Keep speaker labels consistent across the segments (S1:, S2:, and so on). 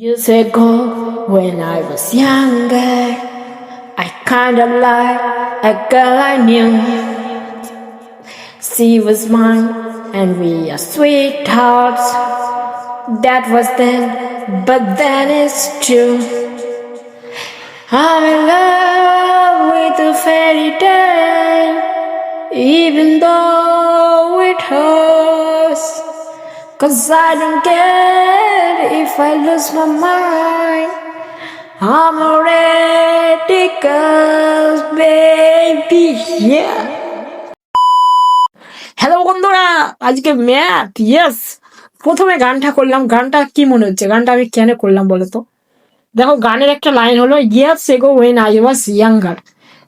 S1: Years ago, when I was younger, I kinda liked a girl I knew. She was mine, and we are sweethearts. That was then, but then it's true. I'm in love with a fairy tale, even though it hurts. Cause I don't care if I lose my mind. I'm a radical baby, yeah. Hello বন্ধুরা। আজকে math yes প্রথমে গানটা করলাম। গানটা কি মনে হচ্ছে? গানটা আমি কেন করলাম বলো তো দেখো গানের একটা লাইন হলো years ago when I was younger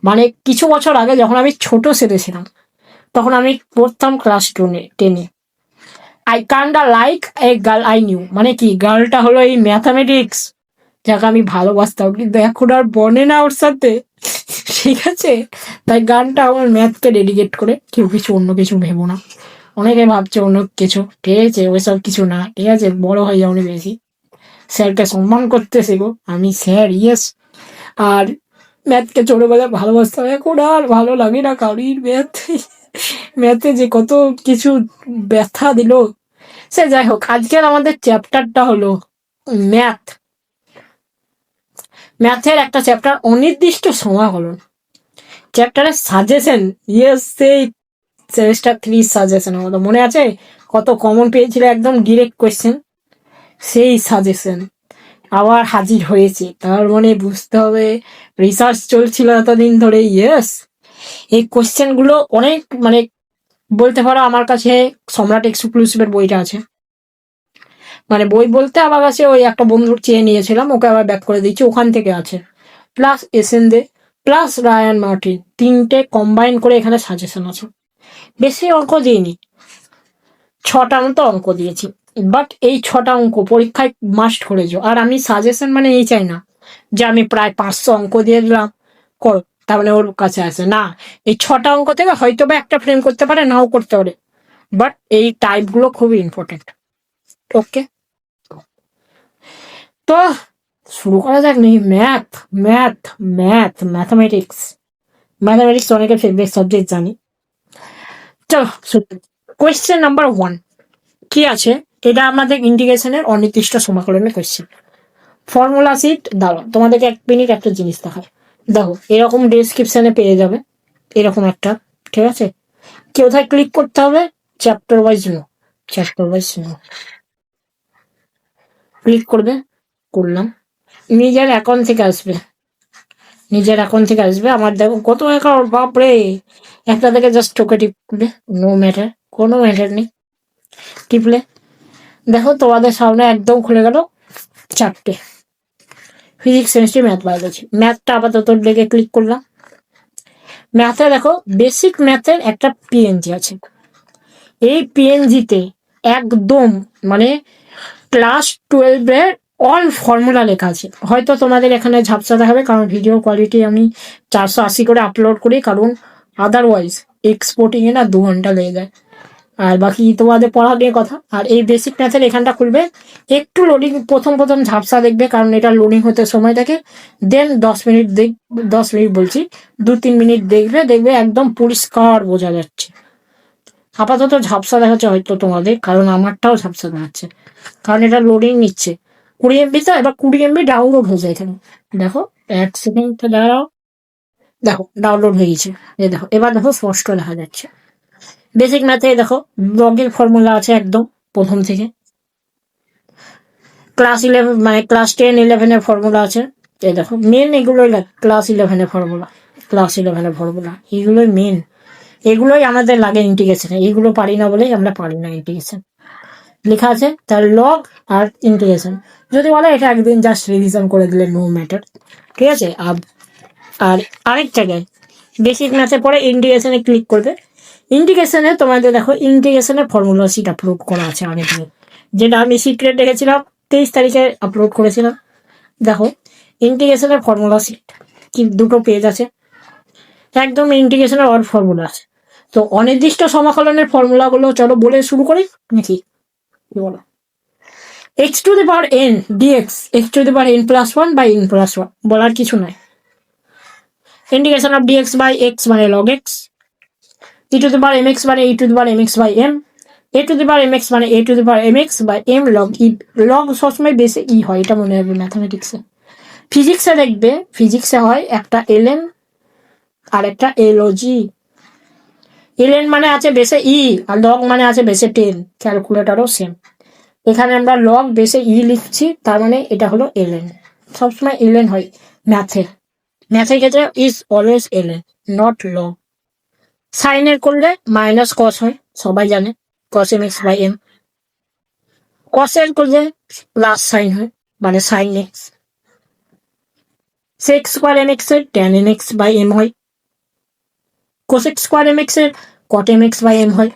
S1: মানে কিছু বছর আগে যখন আমি ছোট সেরেছিলাম তখন আমি পড়তাম ক্লাস টুনে টেনে I kinda like a girl I knew মানে কি গার্লটা হলো এই ম্যাথামেটিক্স যাকে আমি ভালোবাসতাম। কিন্তু এখন আর বনে না ওর সাথে। ঠিক আছে? তাই গানটা আমার ম্যাথকে ডেডিকেট করে কেউ কিছু অন্য কিছু ভেবো না। অনেকে ভাবছে অন্য কিছু। ঠিক আছে, ওইসব কিছু না। ঠিক আছে, বড় হয়ে যাওনি বেশি। স্যারকে সম্মান করতে শেখো আমি স্যার ইয়েস আর ম্যাথকে ছোটবেলায় ভালোবাসতাম। এখন আর ভালো লাগে না কারোর ম্যাথ ম্যাথে যে কত কিছু ব্যথা দিল। সে যাই হোক, আজকের আমাদের চ্যাপ্টারটা হলো ম্যাথ ম্যাথের একটা চ্যাপ্টার অনির্দিষ্ট সমাকলন চ্যাপ্টারের সাজেশন ইয়েস সেই সেমিস্টার থ্রি সাজেশন আমাদের মনে আছে? কত কমন পেয়েছিল একদম ডিরেক্ট কোয়েশ্চেন সেই সাজেশন আবার হাজির হয়েছে। তার মানে বুঝতে হবে রিসার্চ চলছিল এতদিন ধরে ইয়েস এই কোয়েশ্চেনগুলো অনেক মানে বলতে পারো আমার কাছে সম্রাট এক্সক্লুসিভের বইটা আছে। মানে বই বলতে আমার কাছে ওই একটা বন্ধুর চেয়ে নিয়েছিলাম, ওকে আবার ব্যাক করে দিচ্ছি ওখান থেকে আছে। Plus S N Dey plus Ryan Martin তিনটে কম্বাইন করে এখানে সাজেশন আছে। বেশি অঙ্ক দিইনি। ছটা মতো অঙ্ক দিয়েছি। বাট এই ছটা অঙ্ক পরীক্ষায় মাস্ট করেছ। আর আমি সাজেশন মানে এই চাই না যে আমি প্রায় পাঁচশো অঙ্ক দিয়ে দিলাম। করো। মানে ওর কাছে আছে না, এই ছটা অঙ্ক থেকে হয়তো বা একটা ফ্রেম করতে পারে, নাও করতে পারে। বাট এই টাইপগুলো খুবই ইম্পর্টেন্ট ওকে তো শুরু করা যাক নি math math math mathematics mathematics অনেকের ফেভারিট সাবজেক্ট জানি। চলো কোয়েশ্চেন নাম্বার ওয়ান কি আছে? এটা আমাদের ইন্টিগ্রেশনের অনির্দিষ্ট সমাকলনের কোয়েশ্চেন ফর্মুলা সিট দাঁড়াও, তোমাদেরকে এক মিনিট একটা জিনিস দেখায় দেখো, এরকম ডেসক্রিপশনে পেয়ে যাবে, এরকম একটা, ঠিক আছে? কোথায় ক্লিক করতে হবে chapter wise no chapter wise no click করবে, করলাম। নিজের অ্যাকাউন্ট থেকে আসবে, নিজের অ্যাকাউন্ট থেকে আসবে। আমার দেখো কত অ্যাকাউন্ট বাপরে! একটা থেকে জাস্ট টোকে টিপলে নো ম্যাটার কোনো ম্যাটার নেই। টিপলে। দেখো তোমাদের সামনে একদম খুলে গেল, চারটে। ফিজিক্স কেমিস্ট্রি ম্যাথ বায়োলজি ম্যাথটা আপাতত লেগে ক্লিক করলাম। ম্যাথে দেখো বেসিক ম্যাথের একটা পিএনজি আছে। এই পিএনজিতে একদম মানে ক্লাস টুয়েলভের অল ফর্মুলা লেখা আছে। হয়তো তোমাদের এখানে ঝাপসা দেখাবে, কারণ ভিডিও কোয়ালিটি আমি চারশো আশি করে আপলোড করি, কারণ আদারওয়াইজ এক্সপোর্টিং এ না দু ঘণ্টা লেগে যায়। আর বাকি তোমাদের পড়া নিয়ে কথা। আর এই বেসিক ম্যাথের এখানটা খুলবে। একটু লোডিং প্রথম প্রথম ঝাপসা দেখবে, কারণ এটা লোডিং হতে সময় থাকে। দেন দশ মিনিট দেখ, দশ মিনিট বলছি, দু তিন মিনিট দেখবে দেখবে একদম পরিষ্কার বোঝা যাচ্ছে। আপাতত ঝাপসা দেখাচ্ছে হয়তো তোমাদের, কারণ আমারটাও ঝাপসা দেখাচ্ছে। কারণ এটা লোডিং নিচ্ছে। কুড়ি এমবি তো এবার কুড়ি এমবি ডাউনলোড হয়ে যায় এখানে। দেখো, এক সেকেন্ড দাঁড়াও। দেখো ডাউনলোড হয়ে গেছে। এই দেখো, এবার দেখো স্পষ্ট দেখা যাচ্ছে। বেসিক ম্যাথে দেখো ব্লগের ফর্মুলা আছে একদম প্রথম থেকে। ক্লাস ইলেভেন মানে ক্লাস টেন ইলেভেনের ফর্মুলা আছে। এই দেখো মেন এগুলোই ক্লাস ইলেভেনের ফর্মুলা ক্লাস ইলেভেনের ফর্মুলা এগুলোই মেন এগুলোই আমাদের লাগে ইন্টিগ্রেশনে এগুলো পারি না বলেই আমরা পারি না ইন্টিগ্রেশন লেখা আছে তার লগ আর ইন্টিগ্রেশন যদি বলে, এটা একদিন জাস্ট রিভিশন করে দিলে নো ম্যাটার ঠিক আছে? আর আর আরেক জায়গায় বেসিক ম্যাথে পরে ইন্টিগ্রেশনে ক্লিক করবে। ইন্টিগ্রেশনে তোমাদের দেখো ইন্টিগ্রেশনের ফর্মুলা শিট আপলোড করা আছে অনেক দিন যেটা আমি সিক্রেট রেখেছিলাম, তেইশ তারিখে আপলোড করেছিলাম। দেখো ইন্টিগ্রেশনের ফর্মুলা শিট কি দুটো পেজ আছে। একদম ইন্টিগ্রেশনের অল ফর্মুলা আছে। তো অনির্দিষ্ট সমাকলনের ফর্মুলাগুলো চলো বলে শুরু করি, নাকি? কি বলো? X to the power n dx x to the power n plus one by n plus one বলার কিছু নাই। Integration of dx by x মানে log x e to the power m x মানে e to the power m x by m a to the power m x মানে a to the power m x by m log e log সবসময় বেশি ই হয়, এটা মনে হবে ম্যাথামেটিক্সে ফিজিক্সে দেখবে ফিজিক্সে হয় একটা এলএন আর একটা এলওজি এলএন মানে আছে বেসে ই আর লগ মানে আছে বেসে টেন ক্যালকুলেটারও সেম এখানে আমরা লগ বেসে ই লিখছি, তার মানে এটা হলো এলএন সবসময় এলএন হয় ম্যাথে ম্যাথের ক্ষেত্রে is always ln not log সাইনের করলে মাইনাস কস হয়, সবাই জানে। Cos m x by m কসের করলে প্লাস সাইন হয় মানে sine x sec square m এক্সের tan m x by m হয়। কোসেক স্কোয়ার এম এক্সের cot m x by m হয়।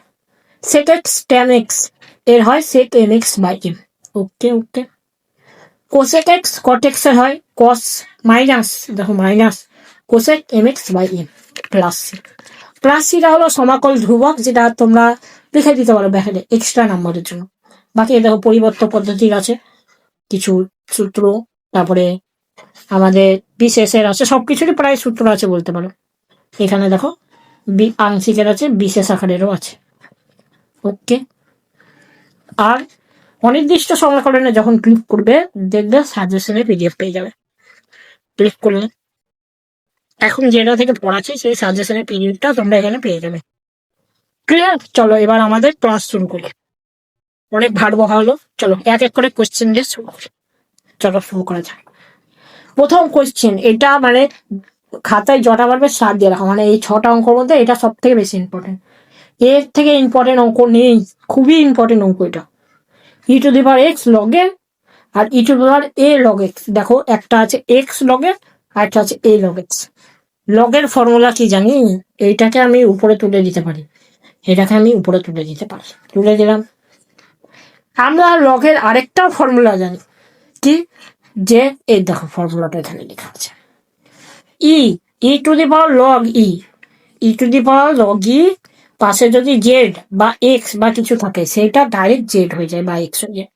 S1: সেক এক্স ট্যান এক্সের হয় sec m x by m okay okay cosec x cot এক্সের হয় cos minus দেখো minus cosec m x by m plus c plus সিটা হলো সমাকল ধ্রুবক, যেটা তোমরা লিখে দিতে পারো ব্যাকেটে এক্সট্রা নাম্বারের জন্য। বাকি দেখো পরিবর্তন পদ্ধতির আছে, কিছু সূত্র, তারপরে আমাদের বিশেষের আছে, সবকিছুরই প্রায় সূত্র আছে বলতে পারো। এখানে দেখো আংশিকের আছে, বিশেষ আকারেরও আছে। ওকে আর অনির্দিষ্ট সমীকরণে যখন ক্লিক করবে, দেখবে সাজেশনে পিডিএফ পেয়ে যাবে। ক্লিক করলে এখন যেটা থেকে পড়াচ্ছি, সেই সাজেশনের পিরিয়ডটা তোমরা এখানে পেয়ে যাবে। ক্লিয়ার চলো, এবার আমাদের ক্লাস শুরু করি। অনেক ভার বহা হলো। চলো, এক এক করে কোশ্চেন দিয়ে শুরু করি। চলো, শুরু করা যাক। প্রথম কোশ্চেন এটা মানে খাতায় জটা পারবে সাত দিয়ে রাখা। মানে এই ছটা অঙ্কর মধ্যে এটা সব থেকে বেশি ইম্পর্টেন্ট এর থেকে ইম্পর্টেন্ট অঙ্ক নেই। খুবই ইম্পর্টেন্ট অঙ্ক এটা। ই টু দি পাওয়ার এক্স লগে আর e to the power a log x দেখো, একটা আছে এক্স লগে আর একটা আছে এ লগ এক্স লগের ফর্মুলা কি জানি? এইটাকে আমি উপরে তুলে দিতে পারি। এটাকে আমি উপরে তুলে দিতে পারি। তুলে দিলাম। আমরা লগের আরেকটা ফর্মুলা জানি। কি? যে, এই দেখো ফর্মুলাটা এখানে লেখা আছে। E e to the power log e e to the power log e পাশে যদি জেড বা এক্স বা কিছু থাকে সেটা ডাইরেক্ট জেড হয়ে যায় বা এক্স হয়ে যায়।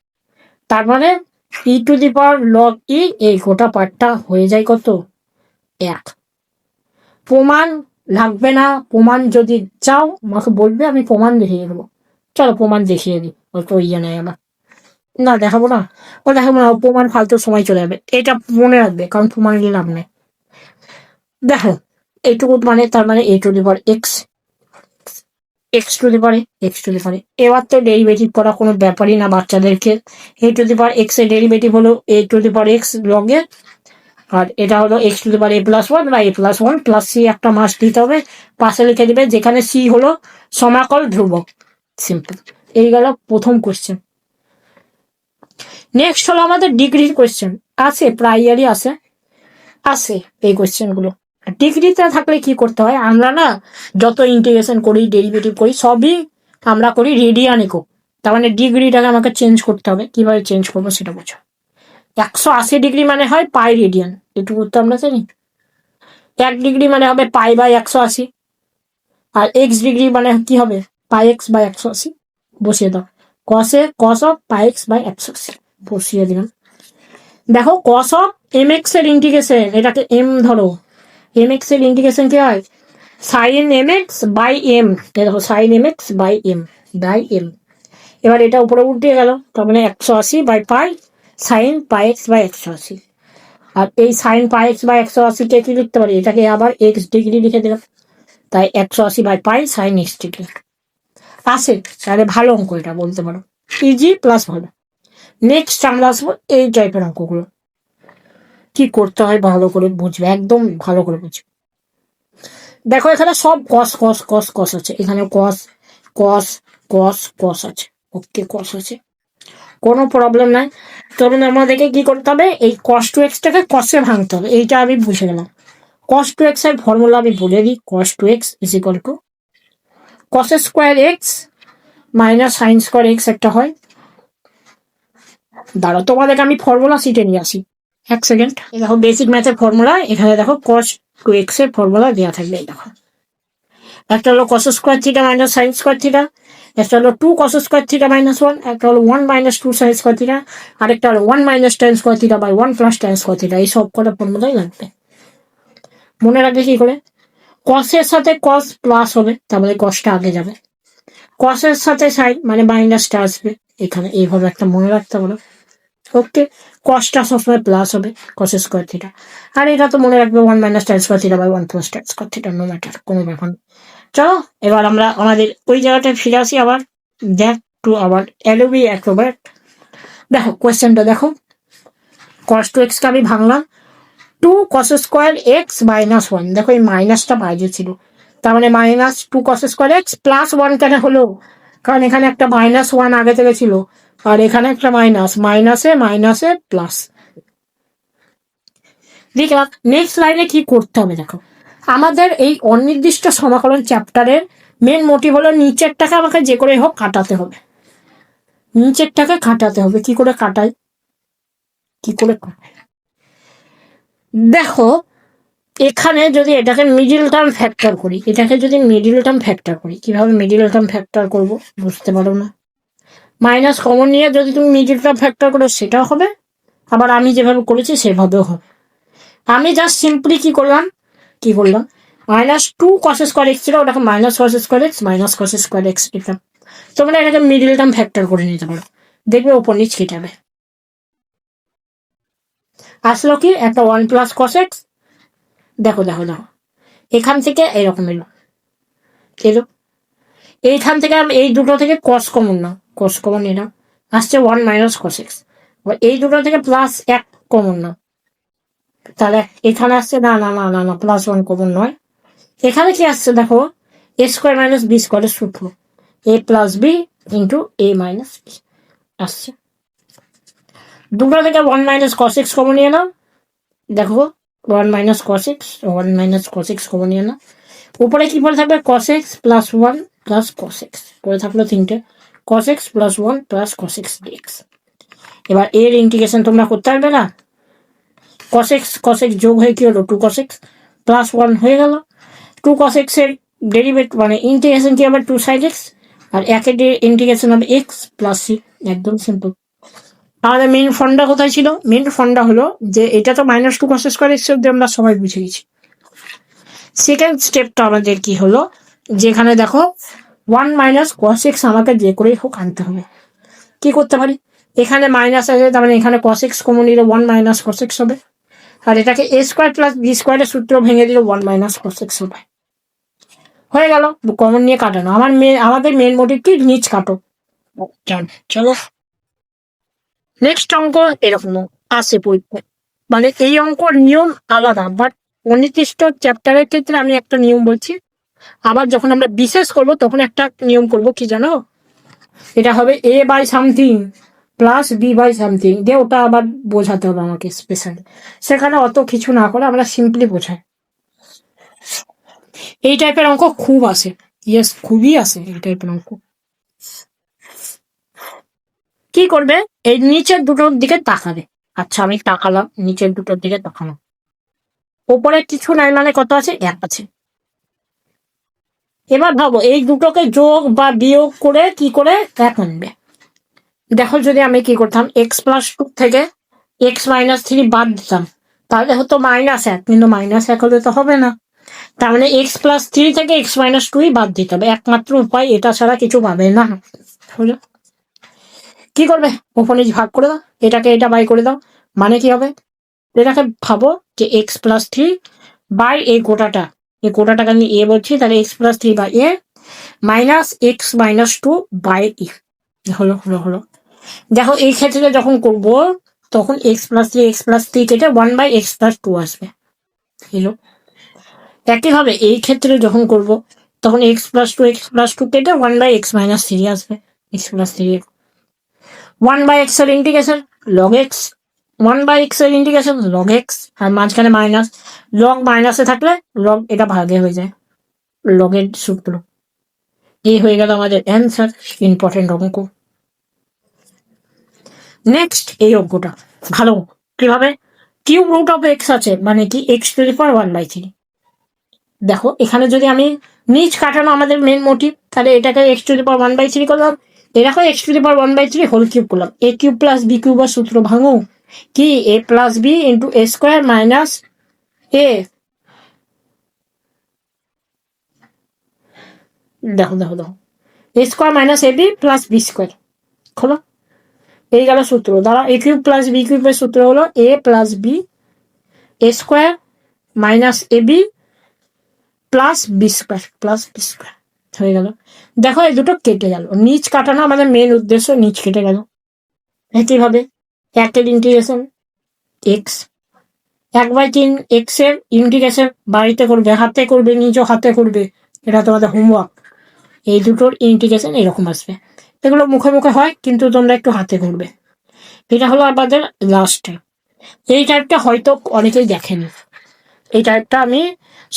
S1: তার মানে e to the power log ই এই গোটা পার্টটা হয়ে যায় কত? এক। প্রমাণ লাগবে না, প্রমাণ যদি চাও, আমাকে বলবে, আমি প্রমাণ দেখিয়ে দেবো। চলো প্রমাণ দেখিয়ে দিই, অত ইয়ে নেই আমার। না, দেখাবো না। ও দেখাবো না প্রমাণ ফালতু সময় চলে যাবে। এটা মনে রাখবে, কারণ প্রমাণ নিয়ে লাভ নেই। দেখো, এইটুকু মানে তার মানে a to the power x x to the x to the এবার তো ডেরিভেটিভ করা কোনো ব্যাপারই না বাচ্চাদেরকে। এ টু দি পাওয়ার এক্সের ডেরিভেটিভ হলো a to the power x লগে আর এটা হলো x to the power a plus one বা a plus one plus c একটা মাস দিতে হবে, পাশে লিখে দিবে, যেখানে সি হলো সমাকল ধ্রুবক। সিম্পল এই গেল প্রথম কোশ্চেন নেক্সট হলো আমাদের ডিগ্রির কোশ্চেন আছে প্রায় ইয়ারই আছে। আছে এই কোশ্চেনগুলো। ডিগ্রিতে থাকলে কি করতে হয়? আমরা না যত ইন্টিগ্রেশন করি ডেরিভেটিভ করি, সবই আমরা করি রেডিয়ান একক। তার মানে ডিগ্রিটাকে আমাকে চেঞ্জ করতে হবে। কীভাবে চেঞ্জ করব সেটা বোঝো। একশো আশি ডিগ্রি মানে হয় পাই রেডিয়ান। এটুকু তো আমরা জানি? এক ডিগ্রি মানে হবে পাই বাই একশো আশি। আর এক্স ডিগ্রি মানে কি হবে? পাই এক্স বাই একশো আশি। বসিয়ে দাও। কসে cos of pi x by একশো আশি। বসিয়ে দিলাম। দেখো কস অফ এম এক্সের ইন্টিগ্রেশন এটাকে এম ধরো। এম এক্সের ইন্টিগ্রেশন কি হয়? Sine m x by m দেখো sine m x by m by m এবার এটা উপরে উঠে গেল, তার মানে একশো আশি by pi sine pi x by একশো আশি আর এই সাইন পাই এক্স বাই একশো আশিকে কি লিখতে পারি? এটাকে আবার এক্স ডিগ্রি লিখে দিলাম। তাই একশো আশি by pi sine x degree. আসে তাহলে ভালো অঙ্ক এটা, বলতে পারো। ইজি প্লাস ভালো। নেক্সট আমরা আসব এই টাইপের অঙ্কগুলো। কি করতে হয় ভালো করে বুঝবে, একদম ভালো করে বুঝবে। দেখো, এখানে সব কস কস কস কস আছে। এখানে কস কস কস কস আছে। ওকে কস আছে। কোনো প্রবলেম নাই। তখন আমাদেরকে কি করতে হবে? এই কস টু এক্সটাকে কসে ভাঙতে হবে। এইটা আমি বুঝে গেলাম। কস টু এক্সের ফর্মুলা আমি বলে দিই। Cos two x is equal to cos square x minus sine square x একটা হয়। দাঁড়াও, তোমাদেরকে আমি ফর্মুলা সিটে নিয়ে আসি। এক সেকেন্ড দেখো বেসিক ম্যাথের ফর্মুলা এখানে দেখো কস টু এক্সের ফর্মুলা দেওয়া থাকবে। দেখো। একটা হলো cos square theta minus sine square theta একটা হলো two cos square theta minus one একটা হলো one minus two sine square theta আরেকটা হলো one minus tan square theta by one plus tan square theta এই সব কটা ফর্মুলাই লাগবে। মনে রাখবে কি করে? কসের সাথে কস প্লাস হবে তারপরে কসটা আগে যাবে। কসের সাথে সাইন মানে মাইনাসটা আসবে। এখানে এইভাবে একটা মনে রাখতে পারো ওকে কসটা সবসময় প্লাস হবে কস স্কোয়ার থিটা আর এটা তো মনে রাখবে one minus tan square theta by one plus tan square theta no matter কোনো ব্যাপার চলো, এবার আমরা আমাদের ওই জায়গাটায় ফিরে আসি আবার। দেখ টু আবার এলোবি অ্যাক্রোব্যাট দেখো কোয়েশ্চেনটা দেখো। কস টু এক্সকে আমি ভাঙলাম। Two cos square x minus one দেখো, এই মাইনাসটা বাইরে ছিল। তার মানে minus two cos square x plus one কেন হলো? কারণ এখানে একটা মাইনাস ওয়ান আগে থেকে ছিল। আর এখানে একটা মাইনাস মাইনাসে মাইনাসে প্লাস দেখলাম নেক্সট লাইনে কি করতে হবে, দেখো। আমাদের এই অনির্দিষ্ট সমাকলন চ্যাপ্টারের মেন মোটিভ হলো নিচেরটাকে আমাকে যে করে হোক কাটাতে হবে। নিচেরটাকে কাটাতে হবে। কি করে কাটাই? কি করে দেখো, এখানে যদি এটাকে মিডিল টার্ম ফ্যাক্টর করি, এটাকে যদি মিডিল টার্ম ফ্যাক্টর করি, কীভাবে মিডিল টার্ম ফ্যাক্টর করব বুঝতে পারো না। মাইনাস কমন নিয়ে যদি তুমি মিডিল টার্ম ফ্যাক্টর করো, সেটাও হবে। আবার আমি যেভাবে করেছি, সেভাবেও হবে। আমি জাস্ট সিম্পলি কি করলাম কি করলাম minus two cos square x ছিল, ওটাকে minus cos square x minus cos square x লিখলাম তোমরা এটাকে মিডিল টার্ম ফ্যাক্টর করে নিতে পারো। দেখবে ওপর নিচ কেটাবে আসলো কি? একটা ওয়ান প্লাস কস এক্স দেখো দেখো দেখো। এখান থেকে এরকম এলো। এলো। এইখান থেকে এই দুটো থেকে কস কমন না কস কমন এলাম আসছে ওয়ান মাইনাস কস এক্স এই দুটো থেকে প্লাস এক কমন না তাহলে এখানে আসছে, না না না না না প্লাস ওয়ান কমন নয়। এখানে কি আসছে দেখো? এ স্কোয়ার মাইনাস বি স্কোয়ারের সূত্র। A plus b into a minus b আসছে। দুটো থেকে one minus cos x common নিয়ে নাও। দেখো one minus cos x one minus cos x common নিয়ে নাও। উপরে কি পড়ে থাকবে? Cos x plus one plus cos x পড়ে থাকল তিনটে। Cos x plus one plus cos x dx এবার এর ইন্টিগ্রেশন তোমরা করতে পারবে না? কস এক্স কস এক্স যোগ হয়ে কি হলো? Two cos x plus one হয়ে গেল। টু কস এক্সের ডেরিভেট মানে ইন্টিগ্রেশন কি হবে? টু সাইড এক্স আর একের ইন্টিগ্রেশন হবে এক্স প্লাস সি একদম সিম্পল আমাদের মেন ফন্ডটা কোথায় ছিল? মেন ফন্ডটা হলো যে এটা তো minus two cos square x অব্দি আমরা সবাই বুঝে গেছি। সেকেন্ড স্টেপটা আমাদের কি হলো? যেখানে দেখো ওয়ান মাইনাস কস এক্স আমাকে যে করেই হোক আনতে হবে। কি করতে পারি? এখানে মাইনাস আছে, তার মানে এখানে কস এক্স কমন নিলে ওয়ান মাইনাস কস এক্স হবে। আর এটাকে এ স্কোয়ার প্লাস বি স্কোয়ারের সূত্র ভেঙে দিল ওয়ান মাইনাস কস এক্স হয়ে গেল কমন নিয়ে কাটানো। আমার মেন আমাদের মেন মোটিভ কি? নিচ কাটো। চলো। নেক্সট অঙ্ক এরকম আসে পরীক্ষায় মানে এই অঙ্কর নিয়ম আলাদা বাট অনির্দিষ্ট চ্যাপ্টারের ক্ষেত্রে আমি একটা নিয়ম বলছি। আবার যখন আমরা বিশেষ করব, তখন একটা নিয়ম করব, কি জানো? এটা হবে a by something plus b by something দিয়ে ওটা আবার বোঝাতে হবে আমাকে স্পেশালি সেখানে অত কিছু না করে আমরা সিম্পলি বোঝাই। এই টাইপের অঙ্ক খুব আসে ইয়েস খুবই আসে এই টাইপের অঙ্ক। কি করবে? এই নিচের দুটোর দিকে তাকাবে। আচ্ছা আমি তাকালাম, নিচের দুটোর দিকে তাকালাম। ওপরে কিছু নাই মানে কত আছে? এক আছে। এবার ভাবো, এই দুটোকে যোগ বা বিয়োগ করে কি করে? এক আনবে। দেখো যদি আমি কি করতাম এক্স প্লাস টু থেকে এক্স মাইনাস থ্রি বাদ দিতাম, তাহলে হতো মাইনাস এক, কিন্তু মাইনাস এক হলে তো হবে না। তার মানে এক্স প্লাস থ্রি থেকে এক্স মাইনাস টুই বাদ দিতে হবে, একমাত্র উপায় এটা ছাড়া কিছু পাবে না। কি করবে? ওপরে ভাগ করে দাও, এটাকে এটা বাই করে দাও মানে কি হবে? এটাকে ভাবো যে এক্স প্লাস থ্রি বাই এই গোটাটা, এই গোটাটাকে আমি এ বলছি, তাহলে x plus three by a minus x minus two by e হলো হলো হলো। দেখো, এই ক্ষেত্রে যখন করব, তখন x plus three x plus three কেটে one by x plus two আসবে। একইভাবে এই ক্ষেত্রে যখন করব, তখন x plus two x plus two কেটে one by x minus three আসবে। X plus three one by এক্সের integration log x one by এক্সের ইন্টিগ্রেশন লগ এক্স আর মাঝখানে মাইনাস লগ মাইনাসে থাকলে লগ এটা ভাগে হয়ে যায়। লগের সূত্র। এই হয়ে গেল আমাদের অ্যান্সার ইম্পর্টেন্ট অঙ্ক। নেক্সট এই অঙ্কটা। ভালো। কীভাবে? কিউব রুট অফ এক্স আছে মানে কি? X to the power one by three দেখো, এখানে যদি আমি নিচ কাটানো আমাদের মেন মোটিভ তাহলে এটাকে x to the power one by three করলাম। এরকম x to the power one by three whole cube করলাম। এ কিউব প্লাস বি কিউবের সূত্র ভাঙো। কি? A plus b into a square minus a দেখো দেখো দেখো। A square minus a b plus b square খোলো। এই গেল সূত্র। দাঁড়া এ কিউব প্লাস বি কিউবের সূত্র হলো a plus b a square minus a b plus b square plus b square হয়ে গেল। দেখো, এই দুটো কেটে গেল। নিচ কাটানো আমাদের মেন উদ্দেশ্য, নিচ কেটে গেল। একইভাবে একের ইন্টিগ্রেশন এক্স এক বাই তিন এক্সের ইন্টিগ্রেশন বাড়িতে করবে, হাতে করবে নিজ হাতে করবে। এটা তোমাদের হোমওয়ার্ক এই দুটোর ইন্টিগ্রেশন এরকম আসবে। এগুলো মুখে মুখে হয়, কিন্তু তোমরা একটু হাতে করবে এটা হলো আমাদের লাস্ট এই টাইপটা হয়তো অনেকেই দেখেনি। এই টাইপটা আমি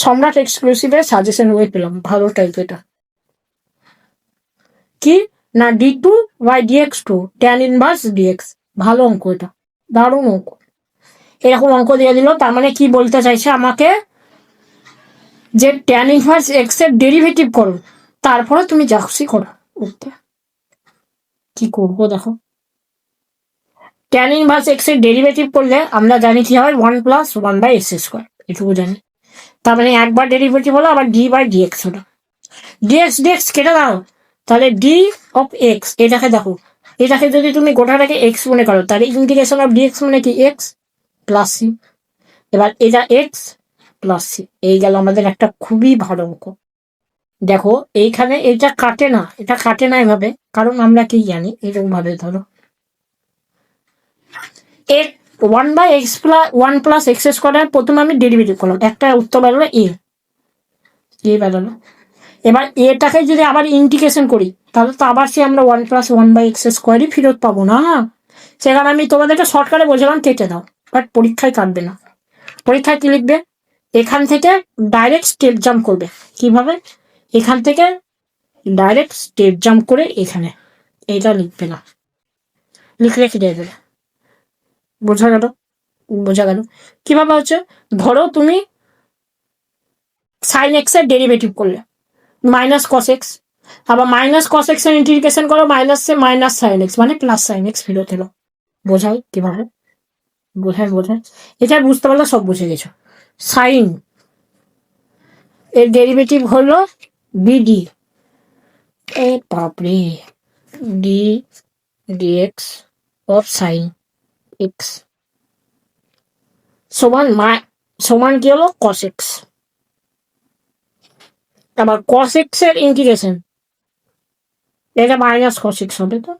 S1: সম্রাট এক্সক্লুসিভে সাজেশন হয়ে পেলাম, ভালো টাইপ এটা। কি? না d two by dx two tan inverse dx ভালো অঙ্ক এটা, দারুণ অঙ্ক। এরকম অঙ্ক দিয়ে দিল, তার মানে কি বলতে চাইছে আমাকে? যে ট্যান ইনভার্স এক্সের ডেরিভেটিভ করো, তারপরে তুমি যা করো ওকে কি করব দেখো? ট্যান ইনভার্স এক্সের ডেরিভেটিভ করলে আমরা জানি কি হয়? One plus one by x square এটুকু জানি। তার মানে একবার ডেরিভেটিভ হলো, আবার ডি বাই ডিএক্স হলো। ডিএক্স ডিএক্স কেটে দাও, তাহলে ডি অফ এক্স এটাকে দেখো। এটাকে যদি তুমি গোটাটাকে এক্স মনে করো, তাহলে ইন্টিগ্রেশন অফ ডিএক্স মানে কি? এক্স প্লাস সি এবার এটা এক্স প্লাস সি এই গেল আমাদের একটা খুবই ভালো অঙ্ক। দেখো, এইখানে এটা কাটে না, এটা কাটে না এভাবে, কারণ আমরা কি জানি? এরকম ভাবে ধরো। এর one by x plus one plus x square প্রথমে আমি ডেরিভেটিভ করলাম। একটা উত্তর বেরোলো এ এ বেরোলো। এবার এটাকে যদি আবার ইন্টিগ্রেশন করি, তাহলে তো আবার সে আমরা one plus one by x স্কোয়ারই ফেরত পাবো না। সেখানে আমি তোমাদেরকে শর্টকাটে বোঝালাম কেটে দাও বাট পরীক্ষায় কাটবে না। পরীক্ষায় কি লিখবে? এখান থেকে ডাইরেক্ট স্টেপ জাম্প করবে। কীভাবে? এখান থেকে ডাইরেক্ট স্টেপ জাম্প করে এখানে। এইটা লিখবে না। লিখলে কেটে দেবে। বোঝা গেল? বোঝা গেল। কীভাবে হচ্ছে? ধরো তুমি সাইন এক্সের ডেরিভেটিভ করলে। মাইনাস কস এক্স আবার মাইনাস কস এক্সের ইন্টিগ্রেশন করো মাইনাস মাইনাস সাইন এক্স মানে প্লাস সাইন এক্স ফেরত এলো। বোঝাই কীভাবে বোঝায় বোঝায় এটা বুঝতে পারলে সব বুঝে গেছো। সাইন এর ডেরিভেটিভ হলো বিডি এ বাপরে d dx of sine x সমান মা সমান কি হলো কস এক্স আবার কস এক্সের ইন্টিগ্রেশন এটা মাইনাস কস এক্স হবে তো?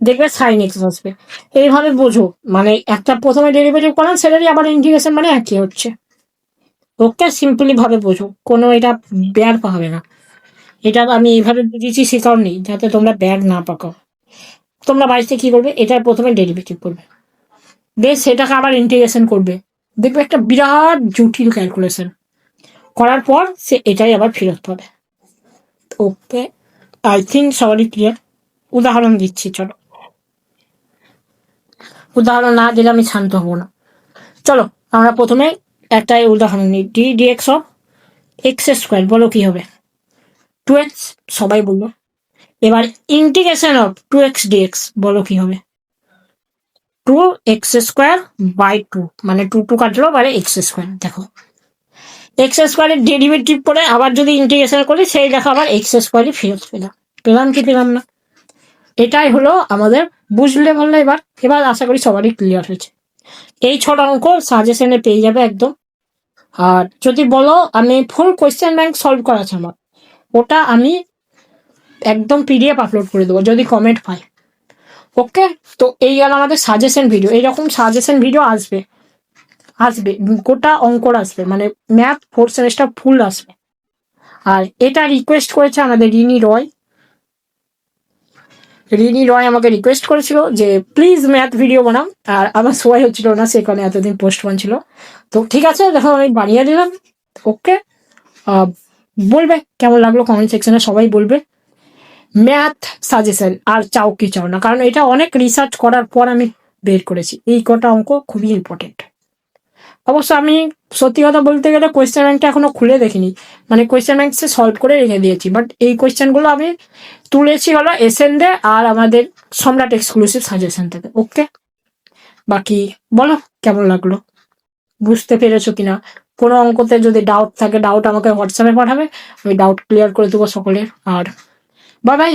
S1: দেখবে সাইন এক্স আসবে। এইভাবে বোঝো। মানে একটা প্রথমে ডেরিভেটিভ করেন, সেটারই আবার ইন্টিগ্রেশন মানে একই হচ্ছে। ওকে সিম্পলি ভাবে বোঝো, কোনো এটা ব্যাগ পাবে না। এটা আমি এইভাবে বুঝেছি, সে কারণেই যাতে তোমরা ব্যাগ না পাকাও তোমরা বাড়িতে কি করবে? এটার প্রথমে ডেরিভেটিভ করবে। বেশ সেটাকে আবার ইন্টিগ্রেশন করবে। দেখবে একটা বিরাট জটিল ক্যালকুলেশন করার পর সে এটাই আবার ফেরত পাবে। ওকে আই থিঙ্ক সবারই ক্লিয়ার উদাহরণ দিচ্ছি, চলো। উদাহরণ না দিলে আমি শান্ত হব না। চলো, আমরা প্রথমে একটা উদাহরণ নিই d dx of x square বলো কি হবে? টু এক্স সবাই বলল। এবার integration of two x dx বলো কি হবে? Two x square by two মানে টু টু কাটলো মানে এক্স স্কোয়ার দেখো। এক্স স্কোয়ারের ডেরিভেটিভ করে আবার যদি ইন্টিগ্রেশন করি, সেই দেখো আবার এক্স স্কোয়ারই ফেরত পেলাম। পেলাম কি পেলাম না? এটাই হলো আমাদের বুঝলে বললে এবার। এবার আশা করি সবারই ক্লিয়ার হয়েছে। এই ছটা অঙ্ক সাজেশনে পেয়ে যাবে একদম। আর যদি বলো, আমি ফুল কোয়েশ্চেন ব্যাংক সলভ করা আছে আমার ওটা আমি একদম পিডিএফ আপলোড করে দেবো, যদি কমেন্ট পাই। ওকে তো এই গেল আমাদের সাজেশন ভিডিও এইরকম সাজেশন ভিডিও আসবে। আসবে, গোটা অঙ্কর আসবে মানে ম্যাথ ফোর্থ সেমিস্টার ফুল আসবে। আর এটা রিকোয়েস্ট করেছে আমাদের রিনি রয়। রিনি রয় আমাকে রিকোয়েস্ট করেছিল যে প্লিজ ম্যাথ ভিডিও বানাও। আর আমার সময় হচ্ছিল না, সে কারণে এতদিন পোস্টপন ছিল। তো ঠিক আছে দেখো আমি বানিয়ে দিলাম। ওকে। বলবে, কেমন লাগল কমেন্ট সেকশনে সবাই বলবে। ম্যাথ সাজেশন আর চাও কি চাও না? কারণ এটা অনেক রিসার্চ করার পর আমি বের করেছি। এই কটা অঙ্ক খুবই ইম্পর্টেন্ট অবশ্য আমি সত্যি কথা বলতে গেলে কোয়েশ্চেন ব্যাংকটা এখনও খুলে দেখিনি। মানে কোয়েশ্চেন ব্যাংক সে সলভ করে রেখে দিয়েছি। বাট এই কোয়েশ্চেনগুলো আমি তুলেছি হলো এসএন দে আর আমাদের সম্রাট এক্সক্লুসিভ সাজেশন থেকে। ওকে বাকি বলো, কেমন লাগল? বুঝতে পেরেছ কিনা? কোনো অঙ্কতে যদি ডাউট থাকে ডাউট আমাকে হোয়াটসঅ্যাপে পাঠাবে। আমি ডাউট ক্লিয়ার করে দেবো সকলের। আর বাই বাই